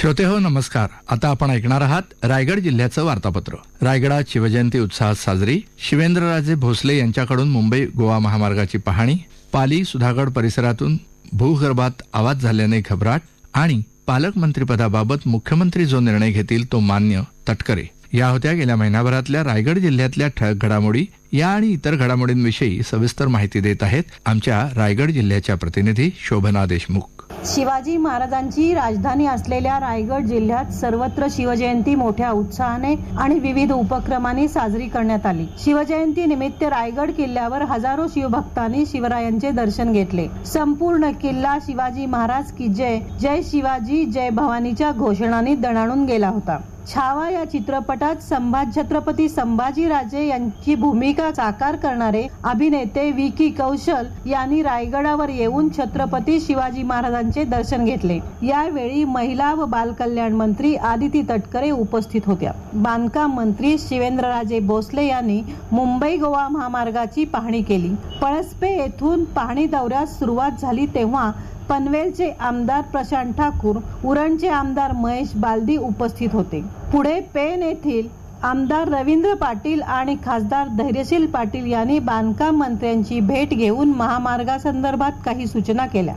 श्रोते हो नमस्कार. आता आपण ऐकणार आहात रायगड जिल्ह्याचं वार्तापत्र. रायगडात शिवजयंती उत्साहात साजरी. शिवेंद्रराजे भोसले यांच्याकडून मुंबई गोवा महामार्गाची पाहणी. पाली सुधागड परिसरातून भूगर्भात आवाज झाल्याने घबराट आणि पालकमंत्रीपदाबाबत मुख्यमंत्री जो निर्णय घेतील तो मान्य तटकरे. या होत्या गेल्या महिनाभरातल्या रायगड जिल्ह्यातल्या ठळक घडामोडी. या आणि इतर घडामोडींविषयी सविस्तर माहिती देत आहेत आमच्या रायगड जिल्ह्याच्या प्रतिनिधी शोभना देशमुख. शिवाजी महाराजांची राजधानी असलेल्या रायगड जिल्ह्यात सर्वत्र शिवजयंती मोठ्या उत्साहाने आणि विविध उपक्रमांनी साजरी करण्यात आली. शिवजयंती निमित्त रायगड किल्ल्यावर हजारो शिवभक्तांनी शिवरायांचे दर्शन घेतले. संपूर्ण किल्ला शिवाजी महाराज की जय जय शिवाजी जय भवानीच्या घोषणांनी दणाणून गेला होता. छावा या चित्रपटात संभाज छत्रपती संभाजीराजे यांची भूमिका साकार करणारे अभिनेते विकी कौशल यांनी रायगडावर येऊन छत्रपती शिवाजी महाराजांचे दर्शन घेतले. यावेळी महिला व बालकल्याण मंत्री आदिती तटकरे उपस्थित होत्या. बांधकाम मंत्री शिवेंद्रराजे भोसले यांनी मुंबई गोवा महामार्गाची पाहणी केली. पळसपे येथून पाहणी दौऱ्यास सुरुवात झाली तेव्हा पनवेलचे आमदार प्रशांत ठाकूर उरणचे आमदार महेश बालदी उपस्थित होते. पुढे पेन येथील आमदार रवींद्र पाटील आणि खासदार धैर्यशील पाटील यांनी बांधकाम मंत्र्यांची भेट घेऊन महामार्गासंदर्भात काही सूचना केल्या.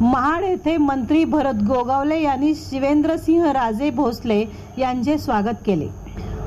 महाड येथे मंत्री भरत गोगावले यांनी शिवेंद्रसिंह राजे भोसले यांचे स्वागत केले.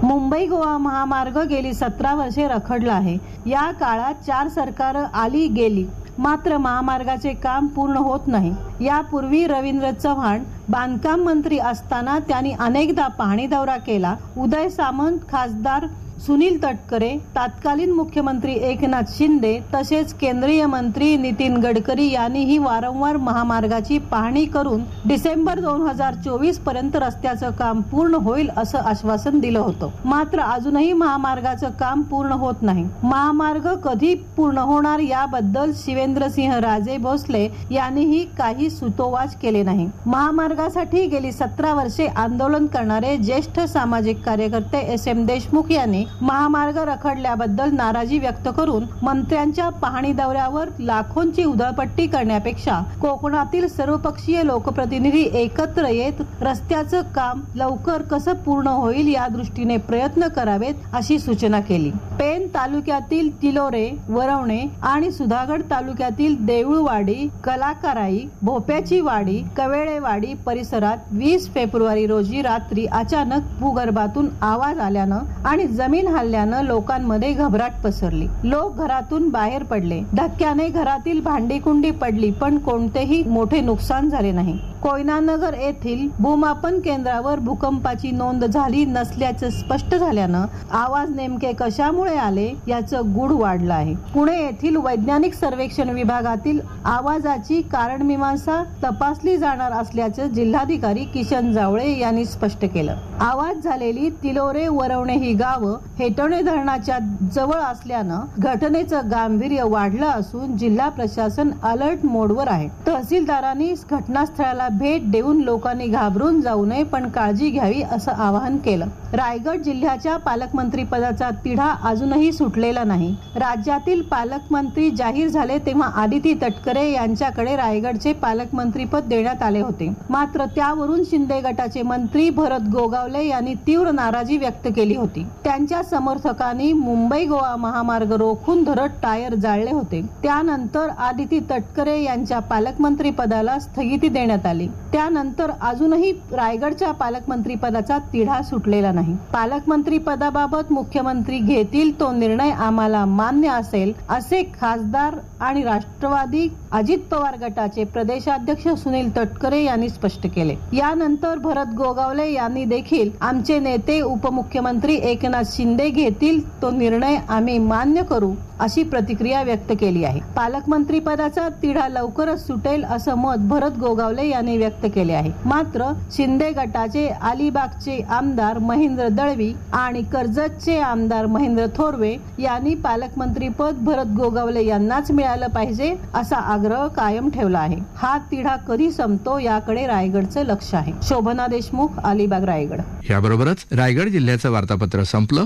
मुंबई गोवा महामार्ग गेली सतरा वर्षे रखडला आहे. या काळात चार सरकार आली गेली. मात्र महामार्गाचे काम पूर्ण होत नाही. यापूर्वी रवींद्र चव्हाण बांधकाम मंत्री असताना त्यांनी अनेकदा पाहणी दौरा केला. उदय सामंत खासदार सुनील तटकरे तत्कालीन मुख्यमंत्री एकनाथ शिंदे तसेच केंद्रीय मंत्री नितीन गडकरी यांनीही वारंवार महामार्गाची पाहणी करून डिसेंबर दोन हजार चोवीसपर्यंत रस्त्याचं काम पूर्ण होईल असं आश्वासन दिलं होतं. मात्र अजूनही महामार्गाचं काम पूर्ण होत नाही. महामार्ग कधी पूर्ण होणार याबद्दल शिवेंद्रसिंह राजे भोसले यांनीही काही सुतोवाच केले नाही. महामार्गासाठी गेली सतरा वर्षे आंदोलन करणारे ज्येष्ठ सामाजिक कार्यकर्ते एस एम देशमुख यांनी महामार्ग रखडल्याबद्दल नाराजी व्यक्त करून मंत्र्यांच्या पाहणी दौऱ्यावर लाखोंची उधळपट्टी करण्यापेक्षा कोकणातील सर्वपक्षीय लोकप्रतिनिधी एकत्र येत रस्त्याचं काम लवकर कसं पूर्ण होईल या दृष्टीने प्रयत्न करावेत अशी सूचना केली. पेन तालुक्यातील तिलोरे वरवणे आणि सुधागड तालुक्यातील देऊळवाडी कलाकाराई भोप्याची वाडी कवेळेवाडी परिसरात वीस फेब्रुवारी रोजी रात्री अचानक भूगर्भातून आवाज आल्यानं आणि जमीन हल्ल्यानं लोकांमध्ये घबराट पसरली. लोक घरातून बाहेर पडले. धक्क्याने घरातील भांडीकुंडी पडली पण कोणतेही मोठे नुकसान झाले नाही. कोयनानगर येथील भूमापन केंद्रावर भूकंपाची नोंद झाली नसल्याचं स्पष्ट झाल्यानं आवाज नेमके कशामुळे आले याचं गुढ वाढलं आहे. पुणे येथील वैज्ञानिक सर्वेक्षण विभागातील आवाजाची कारणमीमांसा तपासली जाणार असल्याचं जिल्हाधिकारी किशन जावळे यांनी स्पष्ट केलं. आवाज झालेली तिलोरे वरवणे ही गावं हेटवणे धरणाच्या जवळ असल्यानं घटनेचं गांभीर्य वाढलं असून जिल्हा प्रशासन अलर्ट मोडवर आहे. तहसीलदारांनी घटनास्थळाला भेट देऊन लोकांनी घाबरून जाऊ नये पण काळजी घ्यावी असं आवाहन केलं. रायगड जिल्ह्याच्या पालकमंत्री पदाचा तिढा अजूनही सुटलेला नाही. राज्यातील पालकमंत्री जाहीर झाले तेव्हा आदिती तटकरे यांच्याकडे रायगडचे पालकमंत्रीपद देण्यात आले होते. मात्र त्यावरून शिंदे गटाचे मंत्री भरत गोगावले यांनी तीव्र नाराजी व्यक्त केली होती. त्यांच्या समर्थकांनी मुंबई गोवा महामार्ग रोखून धरत टायर जाळले होते. त्यानंतर आदिती तटकरे यांच्या पालकमंत्री पदाला स्थगिती देण्यात आली. त्यानंतर अजूनही रायगडच्या पालकमंत्री पदाचा तिढा सुटलेला नाही. पालकमंत्री पदाबाबत मुख्यमंत्री घेतील तो निर्णय आम्हाला मान्य असेल असे खासदार आणि राष्ट्रवादी अजित पवार गटाचे प्रदेशाध्यक्ष सुनील तटकरे यांनी स्पष्ट केले. यानंतर भरत गोगावले यांनी देखील आमचे नेते उपमुख्यमंत्री एकनाथ शिंदे घेतील तो निर्णय आम्ही मान्य करू अशी प्रतिक्रिया व्यक्त केली आहे. पालकमंत्री पदाचा तिढा लवकरच सुटेल असं मत भरत गोगावले यांनी व्यक्त केले आहे. मात्र शिंदे गटाचे अलिबागचे आमदार महेंद्र दळवी आणि कर्जतचे आमदार महेंद्र थोरवे यांनी पालकमंत्री पद भरत गोगावले यांनाच मिळालं पाहिजे असा आग्रह कायम ठेवला आहे. हा तिढा कधी संपतो याकडे रायगडचं लक्ष आहे. शोभना देशमुख अलिबाग रायगड. याबरोबरच रायगड जिल्ह्याचं वार्तापत्र संपलं.